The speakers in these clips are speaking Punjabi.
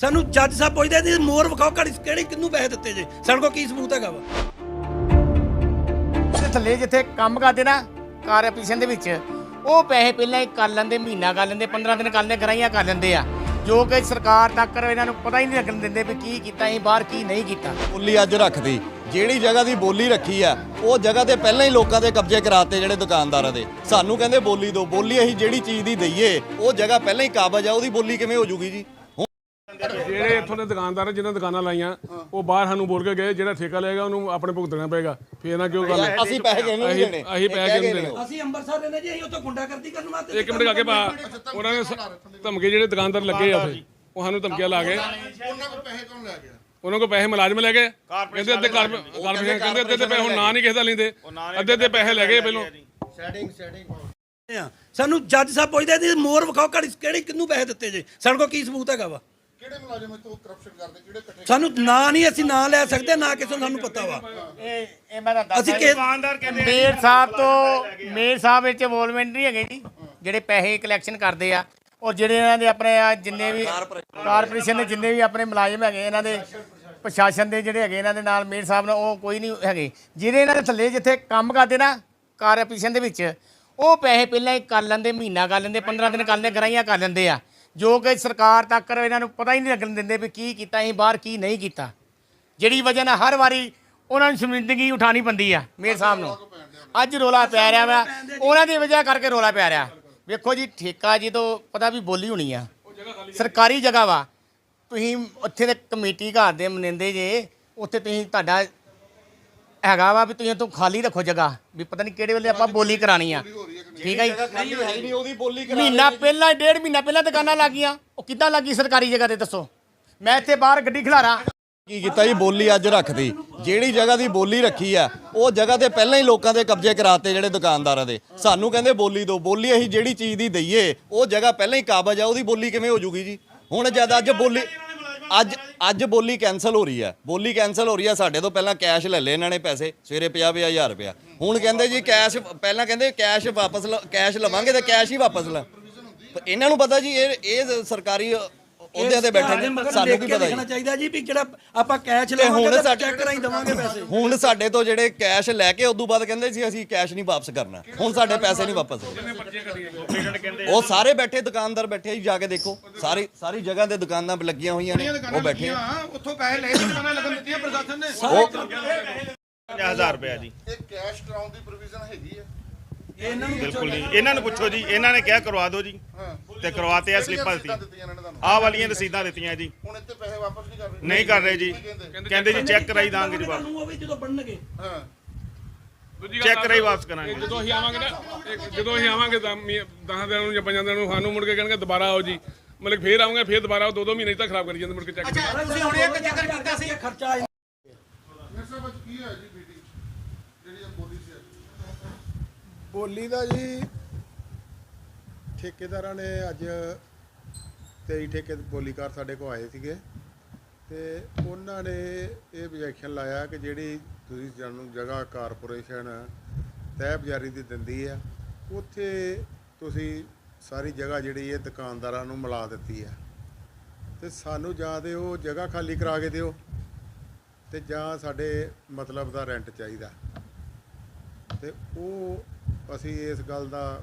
ਸਾਨੂੰ ਜੱਜ ਸਾਹਿਬ ਪੁੱਛਦੇ ਨੇ ਮੋਰ ਵਿਖਾਓ ਕਿਹੜੀ ਕਿਹੜੀ ਕਿੰਨੂੰ ਪੈਸੇ ਦਿੱਤੇ ਜੇ? ਸਾਡੇ ਕੋਲ ਕੀ ਸਬੂਤ ਹੈਗਾ ਵਾ? ਤੇ ਥੱਲੇ ਜਿੱਥੇ ਕੰਮ ਕਰਦੇ ਨਾ ਕਾਰਪੋਰੇਸ਼ਨ ਦੇ ਵਿੱਚ ਉਹ ਪੈਸੇ ਪਹਿਲਾਂ ਹੀ ਕਰ ਲੈਂਦੇ ਮਹੀਨਾ ਕਰ ਲੈਂਦੇ 15 ਦਿਨ ਕਰ ਲੈਂਦੇ ਗਰਾਈਆਂ ਕਰ ਲੈਂਦੇ ਆ। ਜੋ ਕਿ ਸਰਕਾਰ ਤੱਕ ਇਹਨਾਂ ਨੂੰ ਪਤਾ ਹੀ ਨਹੀਂ ਲੱਗਣ ਦਿੰਦੇ ਵੀ ਕੀ ਕੀਤਾ ਅਸੀਂ ਬਾਹਰ ਕੀ ਨਹੀਂ ਕੀਤਾ। ਬੋਲੀ ਅੱਜ ਰੱਖਦੀ ਜਿਹੜੀ ਜਗ੍ਹਾ ਦੀ ਬੋਲੀ ਰੱਖੀ ਆ ਉਹ ਜਗ੍ਹਾ ਤੇ ਪਹਿਲਾਂ ਹੀ ਲੋਕਾਂ ਦੇ ਕਬਜ਼ੇ ਕਰਾਤੇ ਜਿਹੜੇ ਦੁਕਾਨਦਾਰਾਂ ਦੇ। ਸਾਨੂੰ ਕਹਿੰਦੇ ਬੋਲੀ ਦੋ ਬੋਲੀ ਅਸੀਂ ਜਿਹੜੀ ਚੀਜ਼ ਦੀ ਦਈਏ ਉਹ ਜਗ੍ਹਾ ਪਹਿਲਾਂ ਹੀ ਕਾਬਜ ਆ ਉਹਦੀ ਬੋਲੀ ਕਿਵੇਂ ਹੋ ਜੂਗੀ ਜੀ? ਜਿਹੜੇ ਇੱਥੋਂ ਦੇ ਦੁਕਾਨਦਾਰ ਆ, ਜਿਨ੍ਹਾਂ ਦੁਕਾਨਾਂ ਲਾਈਆਂ ਉਹ ਬਾਹਰ ਸਾਨੂੰ ਬੋਲ ਕੇ ਗਏ ਜਿਹੜਾ ਠੇਕਾ ਲਏਗਾ ਉਹਨੂੰ ਆਪਣੇ ਭੁਗਤਣਾ ਪਏਗਾ। ਫੇਰ ਨਾ ਕਿਉਂ ਗੱਲ ਅਸੀਂ ਪੈਸੇ ਕਿਹਨੂੰ ਨਹੀਂ ਦੇਣੇ। ਅਸੀਂ ਪੈਸੇ ਕਿਉਂ ਦੇਣੇ। ਅਸੀਂ ਅੰਮ੍ਰਿਤਸਰ ਦੇ ਨੇ ਜੀ ਅਸੀਂ ਉੱਥੇ ਗੁੰਡਾਗਰਦੀ ਕਰਨ ਵਾਸਤੇ ਇੱਕ ਮਿੰਟ ਅੱਗੇ ਪਾ ਉਹਨਾਂ ਨੇ ਸ- ਧਮਕੇ ਜਿਹੜੇ ਦੁਕਾਨਦਾਰ ਲੱਗੇ ਆ ਉੱਥੇ ਉਹ ਸਾਨੂੰ ਧਮਕੀਆਂ ਲਾ ਗਏ ਉਹਨਾਂ ਕੋਲ ਪੈਸੇ ਕੌਣ ਲੈ ਗਿਆ? ਉਹਨਾਂ ਕੋਲ ਪੈਸੇ ਮੁਲਾਜ਼ਮ ਲੈ ਗਏ। ਕਹਿੰਦੇ ਅੱਧੇ ਕਾਰਪੋਰੇਸ਼ਨ ਕਹਿੰਦੇ ਅੱਧੇ ਤੇ ਪੈਸੇ ਹੁਣ ਨਾਂ ਨਹੀਂ ਕਿਸੇ ਦਾ ਲੈਂਦੇ। ਅੱਧੇ ਤੇ ਪੈਸੇ ਲੈ ਗਏ ਪਹਿਲੋਂ। ਆ ਸਾਨੂੰ ਜੱਜ ਸਾਹਿਬ ਪੁੱਛਦੇ ਨੇ ਮੋਰ ਵਿਖਾਓ ਕਿਹੜੀ ਕਿਹੜੀ ਕਿੰਨੂੰ ਪੈਸੇ ਦਿੱਤੇ ਜੇ? ਸਾਡੇ ਕੋਲ ਕੀ ਸਬੂਤ ਹੈਗਾ ਵਾ? ਕਿਹੜੇ ਮੁਲਾਜ਼ਮ ਇਤੋਂ ਕਰਪਸ਼ਨ ਕਰਦੇ ਕਿਹੜੇ ਇਕੱਠੇ ਸਾਨੂੰ ਨਾਂ ਨਹੀਂ ਅਸੀਂ ਨਾਂ ਲੈ ਸਕਦੇ ਨਾ ਕਿਸੇ ਨੂੰ ਸਾਨੂੰ ਪਤਾ ਵਾ। ਇਹ ਇਹ ਮੈਂ ਦੱਸ ਅਸੀਂ ਕਿ ਮੇਰ ਸਾਹਿਬ ਤੋਂ ਮੇਰ ਸਾਹਿਬ ਵਿੱਚ ਇਨਵੋਲਵਮੈਂਟ ਨਹੀਂ ਹੈਗੇ ਜੀ ਜਿਹੜੇ ਪੈਸੇ ਕਲੈਕਸ਼ਨ ਕਰਦੇ ਆ। ਔਰ ਜਿਹੜੇ ਇਹਨਾਂ ਦੇ ਆਪਣੇ ਆ ਜਿੰਨੇ ਵੀ ਕਾਰਪੋਰੇਸ਼ਨ ਦੇ ਜਿੰਨੇ ਵੀ ਆਪਣੇ ਮੁਲਾਜ਼ਮ ਹੈਗੇ ਇਹਨਾਂ ਦੇ ਪ੍ਰਸ਼ਾਸਨ ਦੇ ਜਿਹੜੇ ਹੈਗੇ ਇਹਨਾਂ ਦੇ ਨਾਲ ਮੇਰ ਸਾਹਿਬ ਨਾਲ ਉਹ ਕੋਈ ਨਹੀਂ ਹੈਗੇ। ਜਿਹੜੇ ਇਹਨਾਂ ਦੇ ਥੱਲੇ ਜਿੱਥੇ ਕੰਮ ਕਰਦੇ ਨਾ ਕਾਰਪੋਰੇਸ਼ਨ ਦੇ ਵਿੱਚ ਉਹ ਪੈਸੇ ਪਹਿਲਾਂ ਹੀ ਕਰ ਲੈਂਦੇ ਮਹੀਨਾ ਕਰ ਲੈਂਦੇ 15 ਦਿਨ ਕਰ ਲੈਂਦੇ ਗਰਾਈਆਂ ਕਰ ਲੈਂਦੇ ਆ। ਜੋ ਕਿ ਸਰਕਾਰ ਤੱਕ ਇਹਨਾਂ ਨੂੰ ਪਤਾ ਹੀ ਨਹੀਂ ਲੱਗਣ ਦਿੰਦੇ ਵੀ ਕੀ ਕੀਤਾ, ਅਸੀਂ ਬਾਹਰ ਕੀ ਨਹੀਂ ਕੀਤਾ। ਜਿਹੜੀ ਵਜ੍ਹਾ ਨਾਲ ਹਰ ਵਾਰੀ ਉਹਨਾਂ ਨੂੰ ਸ਼ਰਮਿੰਦਗੀ ਉਠਾਣੀ ਪੈਂਦੀ ਆ, ਮੇਰੇ ਸਾਹਮਣੇ ਅੱਜ ਰੋਲਾ ਪੈ ਰਿਹਾ ਵਾ। ਉਹਨਾਂ ਦੀ ਵਜ੍ਹਾ ਕਰਕੇ ਰੋਲਾ ਪੈ ਰਿਹਾ। ਵੇਖੋ ਜੀ, ਠੇਕਾ ਜੀ ਤੋਂ ਪਤਾ ਵੀ ਬੋਲੀ ਹੋਣੀ ਆ। ਸਰਕਾਰੀ ਜਗ੍ਹਾ ਵਾ। ਤੁਸੀਂ ਉੱਥੇ ਦੇ ਕਮੇਟੀ ਘਰ ਦੇ ਮਨਿੰਦੇ ਜੇ, ਉੱਥੇ ਤੁਸੀਂ ਤੁਹਾਡਾ ਹੈਗਾ ਵਾ ਵੀ ਤੁਸੀਂ ਤੋਂ ਖਾਲੀ ਰੱਖੋ ਜਗ੍ਹਾ। ਵੀ ਪਤਾ ਨਹੀਂ ਕਿਹੜੇ ਵੇਲੇ ਆਪਾਂ ਬੋਲੀ ਕਰਾਣੀ ਆ। ਠੀਕ ਹੈ ਜੀ? ਖਾਲੀ ਹੈ ਹੀ ਨਹੀਂ। ਉਹਦੀ ਬੋਲੀ ਕਰਾ ਮਹੀਨਾ ਪਹਿਲਾਂ ਡੇਢ ਮਹੀਨਾ ਪਹਿਲਾਂ ਦੁਕਾਨਾਂ ਲੱਗੀਆਂ। ਉਹ ਕਿੱਦਾਂ ਲੱਗੀ ਸਰਕਾਰੀ ਜਗ੍ਹਾ ਤੇ ਦੱਸੋ? ਮੈਂ ਇੱਥੇ ਬਾਹਰ ਗੱਡੀ ਖਿਲਾਰਾਂ। ਕੀ ਕੀਤਾ ਜੀ? ਬੋਲੀ ਅੱਜ ਰੱਖਦੀ ਜਿਹੜੀ ਜਗ੍ਹਾ ਦੀ ਬੋਲੀ ਰੱਖੀ ਆ ਉਹ ਜਗ੍ਹਾ ਤੇ ਪਹਿਲਾਂ ਹੀ ਲੋਕਾਂ ਦੇ ਕਬਜ਼ੇ ਕਰਾਤੇ ਜਿਹੜੇ ਦੁਕਾਨਦਾਰਾਂ ਦੇ। ਸਾਨੂੰ ਕਹਿੰਦੇ ਬੋਲੀ ਦੋ ਬੋਲੀ ਅਸੀਂ ਜਿਹੜੀ ਚੀਜ਼ ਦੀ ਦਈਏ ਉਹ ਜਗ੍ਹਾ ਪਹਿਲਾਂ ਹੀ ਕਾਬਜ ਆ। ਉਹਦੀ ਬੋਲੀ ਕਿਵੇਂ ਹੋ ਜੂਗੀ ਜੀ? ਹੁਣ ਜਦ ਅੱਜ ਬੋਲੀ ਅੱਜ ਅੱਜ ਬੋਲੀ ਕੈਨਸਲ ਹੋ ਰਹੀ ਹੈ। ਬੋਲੀ ਕੈਨਸਲ ਹੋ ਰਹੀ ਹੈ, ਸਾਡੇ ਤੋਂ ਪਹਿਲਾਂ ਕੈਸ਼ ਲੈ ਲਏ ਇਹਨਾਂ ਨੇ ਪੈਸੇ, ਸਵੇਰੇ 50 ਹਜ਼ਾਰ ਰੁਪਇਆ। ਹੁਣ ਕਹਿੰਦੇ ਜੀ ਕੈਸ਼ ਪਹਿਲਾਂ ਕਹਿੰਦੇ ਕੈਸ਼ ਵਾਪਸ ਲ- ਕੈਸ਼ ਲਵਾਂਗੇ ਤੇ ਕੈਸ਼ ਹੀ ਵਾਪਸ ਲੈ। ਇਹਨਾਂ ਨੂੰ ਪਤਾ ਜੀ, ਇਹ ਇਹ ਸਰਕਾਰੀ ਉਹਦਿਆਂ ਤੇ ਬੈਠੇ ਨੇ ਸਾਨੂੰ ਕੀ ਪਤਾ ਦੇਖਣਾ ਚਾਹੀਦਾ ਜੀ ਵੀ ਜਿਹੜਾ ਆਪਾਂ ਕੈਸ਼ ਲਵਾਂਗੇ ਤਾਂ ਸਾਡੇ- ਚੈੱਕ ਕਰਾਈ ਦਵਾਂਗੇ ਪੈਸੇ। ਹੁਣ ਸਾਡੇ ਤੋਂ ਜਿਹੜੇ ਕੈਸ਼ ਲੈ ਕੇ ਉਦੋਂ ਬਾਅਦ ਕਹਿੰਦੇ ਸੀ ਅਸੀਂ ਕੈਸ਼ ਨਹੀਂ ਵਾਪਸ ਕਰਨਾ। ਹੁਣ ਸਾਡੇ ਪੈਸੇ ਨਹੀਂ ਵਾਪਸ ਉਹ ਸਾਰੇ ਬੈਠੇ ਦੁਕਾਨਦਾਰ ਬੈਠੇ ਆ ਜੀ ਜਾ ਕੇ ਦੇਖੋ। ਸਾਰੀ ਸਾਰੀ ਜਗ੍ਹਾ ਤੇ ਦੁਕਾਨਾਂ ਲੱਗੀਆਂ ਹੋਈਆਂ ਨੇ ਉਹ ਬੈਠੇ ਆ। ਉੱਥੋਂ ਪੈਸੇ ਲੈ ਦੁਕਾਨਾਂ ਲੱਗਣ ਦਿੱਤੀਆਂ ਪ੍ਰਸ਼ਾਸਨ ਨੇ। 50000 ਰੁਪਇਆ ਜੀ। ਇਹ ਕੈਸ਼ ਕਰਾਉਣ ਦੀ ਪ੍ਰੋਵੀਜ਼ਨ ਹੈਗੀ ਆ। ਇਹਨਾਂ ਨੂੰ ਬਿਲਕੁਲ ਇਹਨਾਂ ਨੂੰ ਪੁੱਛੋ ਜੀ। ਇਹਨਾਂ ਨੇ ਕਿਹਾ ਕਰਵਾ ਦਿਓ ਜੀ। ਤੇ ਕਰਵਾਤੇ ਆ ਸਲਿੱਪਾਂ ਦਿੱਤੀਆਂ। ਦਿੱਤੀਆਂ ਇਹਨਾਂ ਨੇ ਤੁਹਾਨੂੰ। ਆਹ ਵਾਲੀਆਂ ਰਸੀਦਾਂ ਦਿੱਤੀਆਂ ਜੀ। ਹੁਣ ਇੱਥੇ ਪੈਸੇ ਵਾਪਸ ਨਹੀਂ ਕਰ ਰਹੇ ਨਹੀਂ ਕਰ ਰਹੇ ਜੀ। ਕਹਿੰਦੇ? ਜੀ ਚੈੱਕ ਕਰਾਈ ਦਾਂਗੇ ਜੀ ਵਾਪਸ ਉਹ ਵੀ ਜਦੋਂ ਬਣਨਗੇ। ਹਾਂ। ਦੂਜੀ ਚੈੱਕ ਕਰਾਈ ਵਾਪਸ ਕਰਾਂਗੇ। ਜਦੋਂ ਅਸੀਂ ਆਵਾਂਗੇ ਨਾ ਇੱਕ ਜਦੋਂ ਅਸੀਂ ਆਵਾਂਗੇ ਤਾਂ 10 ਦਿਨਾਂ ਨੂੰ ਜਾਂ 5 ਦਿਨਾਂ ਨੂੰ ਸਾਨੂੰ ਮੁੜ ਕੇ ਕਹਿਣਗੇ ਦੁਬਾਰਾ ਆਓ ਜੀ। ਮਤਲਬ ਫੇਰ ਆਉਂਗੇ ਫੇਰ ਦੁਬਾਰਾ ਉਹ ਦੋ ਦੋ ਮਹੀਨੇ ਤੱਕ ਖਰਾਬ ਕਰੀ ਜਾਂਦੇ ਮੁੜ ਕੇ ਚੈੱਕ ਤੁਸੀਂ ਹੁਣ ਇੱਕ ਚੱਕਰ ਕੀਤਾ ਸੀ। ਖਰਚਾ ਮੇਰੇ ਸਾਹਿਬ ਅੱਜ ਕੀ ਹੈ ਜੀ ਮੀਟਿੰਗ ਜਿਹੜੀ ਇਹ ਬੋਲੀ ਸੀ ਅੱਜ? ਬੋਲੀ ਦਾ ਜੀ ਠੇਕੇਦਾਰਾਂ ਨੇ ਅੱਜ 23 ਠੇਕੇ ਬੋਲੀਕਾਰ ਸਾਡੇ ਕੋਲ ਆਏ ਸੀਗੇ ਤੇ ਉਹਨਾਂ ਨੇ ਇਹ objection ਲਾਇਆ ਕਿ ਜਿਹੜੀ ਤੁਸੀਂ ਸਾਨੂੰ ਜਗ੍ਹਾ ਕਾਰਪੋਰੇਸ਼ਨ ਤੈਅ ਬਜ਼ਾਰੀ ਦੀ ਦਿੰਦੀ ਆ, ਉੱਥੇ ਤੁਸੀਂ ਸਾਰੀ ਜਗ੍ਹਾ ਜਿਹੜੀ ਇਹ ਦੁਕਾਨਦਾਰਾਂ ਨੂੰ ਮਿਲਾ ਦਿੱਤੀ ਆ। ਤੇ ਸਾਨੂੰ ਜਾਂ ਤੇ ਉਹ ਜਗ੍ਹਾ ਖਾਲੀ ਕਰਾ ਕੇ ਦਿਓ ਤੇ ਜਾਂ ਸਾਡੇ ਮਤਲਬ ਦਾ ਰੈਂਟ ਚਾਹੀਦਾ। ਤੇ ਉਹ ਅਸੀਂ ਇਸ ਗੱਲ ਦਾ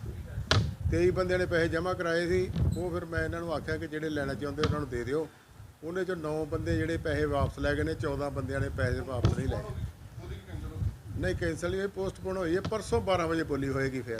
23 ਬੰਦਿਆਂ ਨੇ ਪੈਸੇ ਜਮ੍ਹਾਂ ਕਰਾਏ ਸੀ, ਉਹ ਫਿਰ ਮੈਂ ਇਹਨਾਂ ਨੂੰ ਆਖਿਆ ਕਿ ਜਿਹੜੇ ਲੈਣਾ ਚਾਹੁੰਦੇ ਉਹਨਾਂ ਨੂੰ ਦੇ ਦਿਓ। ਉਹਨੇ ਚੋਂ 9 ਬੰਦੇ ਜਿਹੜੇ ਪੈਸੇ ਵਾਪਸ ਲੈ ਗਏ ਨੇ 14 ਬੰਦਿਆਂ ਨੇ ਪੈਸੇ ਵਾਪਸ ਨਹੀਂ ਲਏ। ਨਹੀਂ ਕੈਂਸਲ ਨਹੀਂ ਹੋਈ ਪੋਸਟਪੋਨ ਹੋਈ ਹੈ, ਪਰਸੋਂ 12 ਵਜੇ ਬੋਲੀ ਹੋਏਗੀ ਫਿਰ।